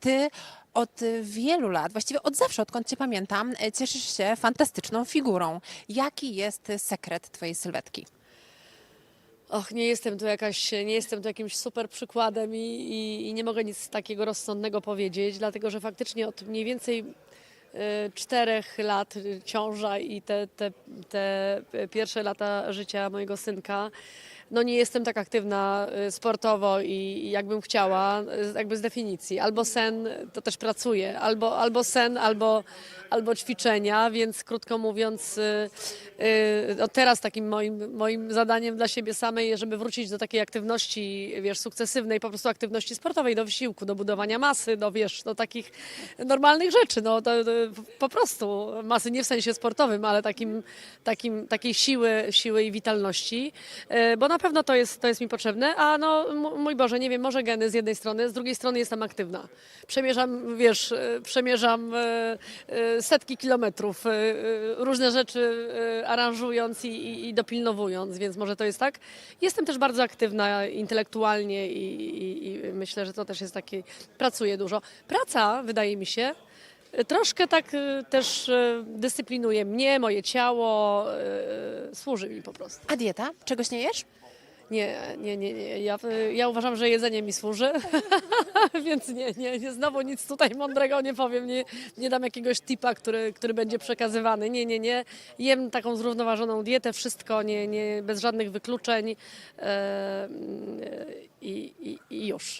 ty od wielu lat, właściwie od zawsze, odkąd cię pamiętam, e, cieszysz się fantastyczną figurą. Jaki jest sekret twojej sylwetki? Och, nie jestem tu jakaś, nie jestem tu jakimś super przykładem i, i, i nie mogę nic takiego rozsądnego powiedzieć, dlatego że faktycznie od mniej więcej e, czterech lat ciąża i te, te, te pierwsze lata życia mojego synka, no nie jestem tak aktywna e, sportowo i, jakbym chciała, jakby z definicji. Albo sen, to też pracuję, albo, albo sen, albo, albo ćwiczenia, więc krótko mówiąc, e, e, no teraz takim moim, moim zadaniem dla siebie samej żeby wrócić do takiej aktywności, wiesz, sukcesywnej, po prostu aktywności sportowej, do wysiłku, do budowania masy, do, wiesz, do takich normalnych rzeczy, no to, to po prostu masy nie w sensie sportowym, ale takim, takim, takiej siły, siły i witalności, E, bo na pewno to jest, to jest mi potrzebne, a no mój Boże, nie wiem, może geny z jednej strony, z drugiej strony jestem aktywna. Przemierzam, wiesz, e, przemierzam e, setki kilometrów, różne rzeczy aranżując i, i, i dopilnowując, więc może to jest tak. Jestem też bardzo aktywna intelektualnie i, i, i myślę, że to też jest takie, pracuję dużo. Praca, wydaje mi się, Troszkę tak e, też e, dyscyplinuje mnie, moje ciało, e, służy mi po prostu. A dieta? Czegoś nie jesz? Nie, nie, nie, nie. Ja, ja uważam, że jedzenie mi służy, więc nie, nie, nie, znowu nic tutaj mądrego nie powiem, nie, nie dam jakiegoś tipa, który, który będzie przekazywany. Nie, nie, nie. Jem taką zrównoważoną dietę, wszystko, nie, nie, bez żadnych wykluczeń i, i, i już.